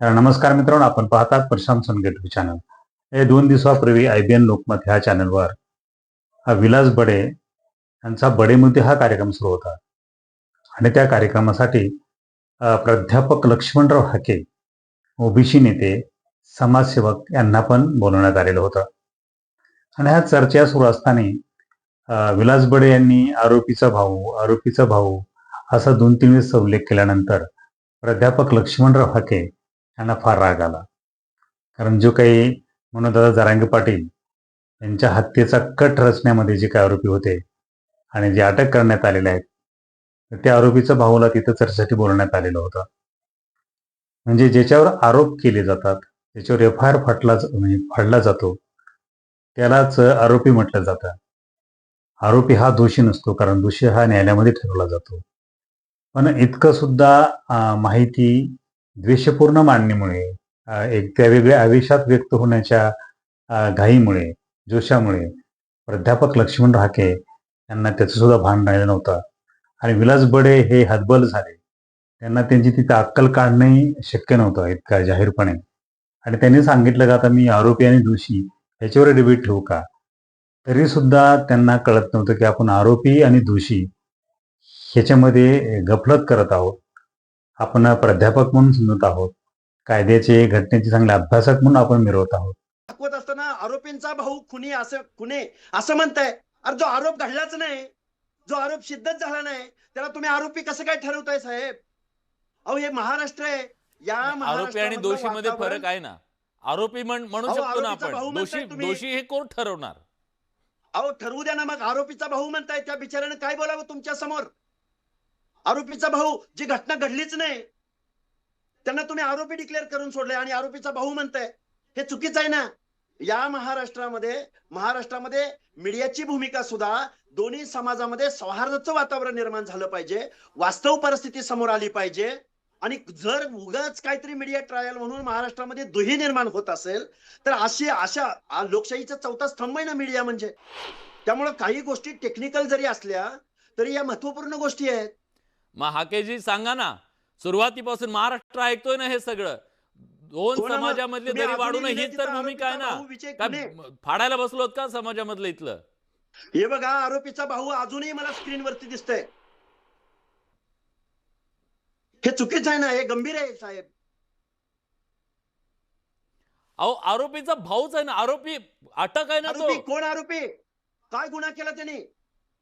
तर नमस्कार मित्रांनो आपण पाहतात प्रशांत सोनगेट चॅनल हे दोन दिवसापूर्वी आय बी एन लोकमत ह्या चॅनलवर हा विलास बडे यांचा बडे मुद्दे हा कार्यक्रम सुरू होता. आणि त्या कार्यक्रमासाठी प्राध्यापक लक्ष्मणराव हाके ओबीसी नेते समाजसेवक यांना पण बोलवण्यात आलेलं होतं. आणि ह्या चर्चा सुरू असताना विलास बडे यांनी आरोपीचा भाऊ आरोपीचा भाऊ असा दोन तीन वेळेस उल्लेख केल्यानंतर प्राध्यापक लक्ष्मणराव हाके यांना फार राग आला. कारण जो काही मनोदादा जरांगे पाटील यांच्या हत्येचा कट रचण्यामध्ये जे काही आरोपी होते आणि जे अटक करण्यात आलेले आहेत तर त्या आरोपीचा भाऊला तिथं चर्चेसाठी बोलवण्यात आलेलं होतं. म्हणजे ज्याच्यावर आरोप केले जातात त्याच्यावर एफ आय आर फाटला म्हणजे फाडला जातो त्यालाच आरोपी म्हटलं जातं. आरोपी हा दोषी नसतो कारण दोषी हा न्यायालयामध्ये ठरवला जातो. पण इतकं सुद्धा माहिती द्वेषपूर्ण मांडणीमुळे एक त्या वेगळ्या आवेशात व्यक्त होण्याच्या घाईमुळे जोशामुळे प्राध्यापक लक्ष्मण राहके यांना त्याचं सुद्धा भान राहिलं नव्हतं. आणि विलास बडे हे हतबल झाले. त्यांना त्यांची तिथं अक्कल काढणंही शक्य नव्हतं इतका जाहीरपणे. आणि त्यांनी सांगितलं का आता मी आरोपी आणि दोषी ह्याच्यावर डिबेट ठेवू का? तरी सुद्धा त्यांना कळत नव्हतं की आपण आरोपी आणि दोषी ह्याच्यामध्ये गफलत करत आहोत. आपण प्राध्यापक म्हणून समजत आहोत. कायद्याचे घटनेचे चांगले अभ्यासक म्हणून आपण मिरवत आहोत. दाखवत असताना आरोपींचा भाऊ खुनी असं खुने असं म्हणताय. अरे जो आरोप घडलाच नाही जो आरोप सिद्धच झाला नाही त्याला तुम्ही आरोपी कसं काय ठरवताय साहेब? अहो हे महाराष्ट्र आहे. या आरोपी आणि महाराष्ट्रामधलं दोषी मध्ये वातावरण- फरक आहे ना. आरोपी म्हण- शकतो ना आपण. दोषी. दोषी हे कोण ठरवणार? अहो ठरवू द्या ना मग. आरोपीचा भाऊ म्हणताय त्या बिचाऱ्यानं काय बोलावं तुमच्यासमोर आरोपीचा भाऊ जी घटना घडलीच नाही त्यांना तुम्ही आरोपी डिक्लेअर करून सोडले आणि आरोपीचा भाऊ म्हणताय हे चुकीचं आहे ना? या महाराष्ट्रामध्ये महाराष्ट्रामध्ये मीडियाची भूमिका सुद्धा दोन्ही समाजामध्ये सौहार्दाचं वातावरण निर्माण झालं पाहिजे वास्तव परिस्थिती समोर आली पाहिजे. आणि जर उगाच काहीतरी मीडिया ट्रायल म्हणून महाराष्ट्रामध्ये दुही निर्माण होत असेल तर अशी अशा लोकशाहीचा चौथा स्तंभ आहे ना मीडिया म्हणजे. त्यामुळे काही गोष्टी टेक्निकल जरी असल्या तरी या महत्त्वपूर्ण गोष्टी आहेत. मग हाकेजी सांगा ना. सुरुवातीपासून महाराष्ट्र ऐकतोय ना हे सगळं. दोन. समाजामधले दरी वाढू नये अजूनही हीच तर भूमिका आहे ना. फाडायला बसलोत का समाजामधलं इथलं? हे बघा आरोपीचा भाऊ अजूनही मला स्क्रीनवरती दिसतंय. हे चुकीचं आहे ना हे गंभीर आहे साहेब. अहो आरोपीचा भाऊच आहे ना. आरोपी अटक आहे ना तो. कोण आरोपी? काय गुन्हा केला त्यांनी?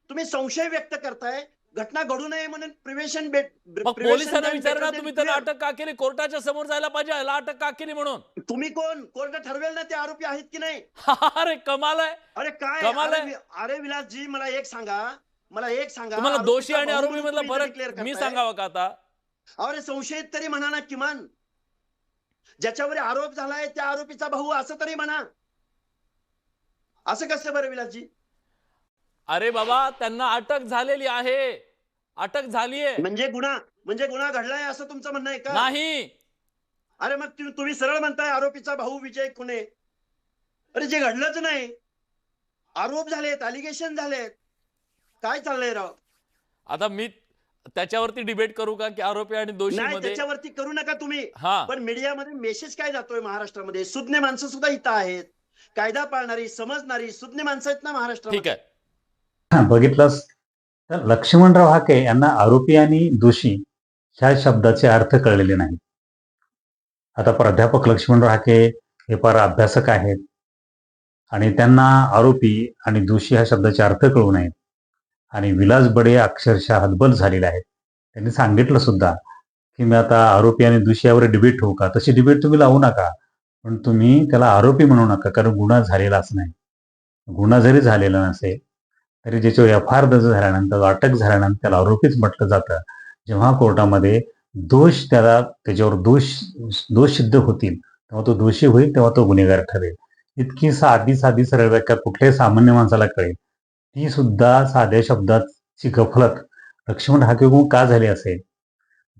तुम्ही संशय व्यक्त करताय. घटना घडू नये म्हणून प्रिव्हेशन बेट पोलिसांना विचारा ना तुम्ही त्याला अटक का केली? कोर्टाच्या समोर जायला पाहिजे याला अटक का केली म्हणून? तुम्ही कोण? कोर्ट ठरवेल ना ते आरोपी आहेत की नाही? अरे कमाल आहे. अरे काय? कमाल अरे आहे. वि- अरे विलासजी मला एक सांगा. मला एक सांगा. तुम्हाला आरोपीचा दोषी आणि भाऊ आरोपी म्हणून मधला तुम्ही इथं declare फरक मी. सांगावा का आता? अरे संशयित तरी म्हणा ना किमान. ज्याच्यावर आरोप झालाय त्या आरोपीचा भाऊ असं तरी म्हणा. असं कसं बरं विलासजी? अरे बाबा त्यांना अटक झालेली आहे. अटक झालीये. म्हणजे गुन्हा म्हणजे गुन्हा घडलाय असं तुमचं म्हणणं आहे का? नाही. अरे मग तुम्ही तुम्ही सरळ म्हणताय आरोपीचा भाऊ विजय खुने अरे जे घडलंच नाही. आरोप झालेत अलिगेशन झालेत. काय चाललंय राव? आता मी त्याच्यावरती डिबेट करू का की आरोपी आणि दोषी नाही मध्ये? त्याच्यावरती करू नका तुम्ही. हा. पण मीडियामध्ये मेसेज काय जातोय महाराष्ट्रामध्ये? सुज्ञ माणसं सुद्धा इथं आहेत. कायदा पाळणारी समजणारी सुज्ञ माणसं आहेत ना ठीक महाराष्ट्रामध्ये आहे. बघितलंस? तर लक्ष्मणराव हाके यांना आरोपी आणि दोषी ह्या शब्दाचे अर्थ कळलेले नाहीत. आता प्राध्यापक लक्ष्मणराव हाके हे फार अभ्यासक आहेत. आणि त्यांना आरोपी आणि दोषी ह्या शब्दाचे अर्थ कळू नयेत. आणि विलास बडे अक्षरशः हतबल झालेले आहेत. त्यांनी सांगितलं सुद्धा की मी आता आरोपी आणि दोषी यावर डिबेट ठेवू का? तशी डिबेट तुम्ही लावू नका. पण तुम्ही त्याला आरोपी म्हणू नका कारण गुन्हा झालेलाच नाही. गुन्हा जरी झालेला नसेल तरी ज्याच्यावर एफ आर दर्ज झाल्यानंतर अटक झाल्यानंतर त्याला आरोपीच म्हटलं जातं. जेव्हा कोर्टामध्ये दोष त्याला त्याच्यावर दोष दोष सिद्ध होतील तेव्हा तो दोषी होईल तेव्हा तो गुन्हेगार ठरेल. इतकी साधी साधी सरळ व्याख्या कुठल्याही सामान्य माणसाला कळेल. ती सुद्धा साध्या शब्दाची गफलत. लक्ष्मण हाकेकडून का झाली असेल?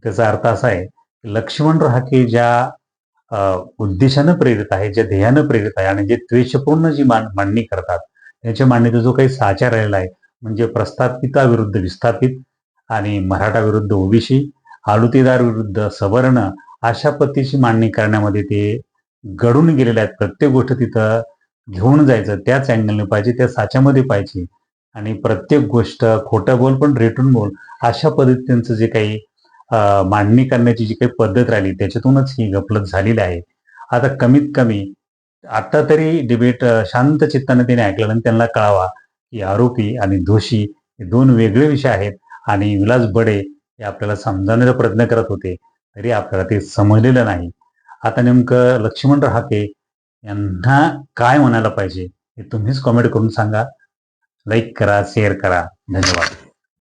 त्याचा अर्थ असा आहे की लक्ष्मण हाके ज्या उद्देशानं प्रेरित आहे ज्या ध्येयानं प्रेरित आहे आणि जे द्वेषपूर्ण जी मान मांडणी करतात त्याच्या मांडणीचा जो काही साचा राहिलेला आहे म्हणजे प्रस्थापिता विरुद्ध विस्थापित आणि मराठा विरुद्ध ओबीसी आलुतेदार विरुद्ध सवर्ण अशा पद्धतीची मांडणी करण्यामध्ये ते घडून गेलेले आहेत. प्रत्येक गोष्ट तिथं घेऊन जायचं त्याच अँगलने पाहिजे त्या साच्यामध्ये पाहिजे. आणि प्रत्येक गोष्ट खोटं बोल पण रेटून बोल अशा पद्धतींचं जे काही मांडणी करण्याची जी काही पद्धत राहिली त्याच्यातूनच ही गफलत झालेली आहे. आता कमीत कमी आता तरी डिबेट शांत चित्ताने त्याने ऐकलं आणि त्यांना कळावा की आरोपी आणि दोषी हे दोन वेगळे विषय आहेत आणि विलास बडे हे आपल्याला समजावण्याचा प्रयत्न करत होते तरी आपल्याला ते समजलेलं नाही. आता नेमकं लक्ष्मण रहाके यांना काय म्हणायला पाहिजे हे तुम्हीच कॉमेंट करून सांगा. लाईक करा शेअर करा. धन्यवाद.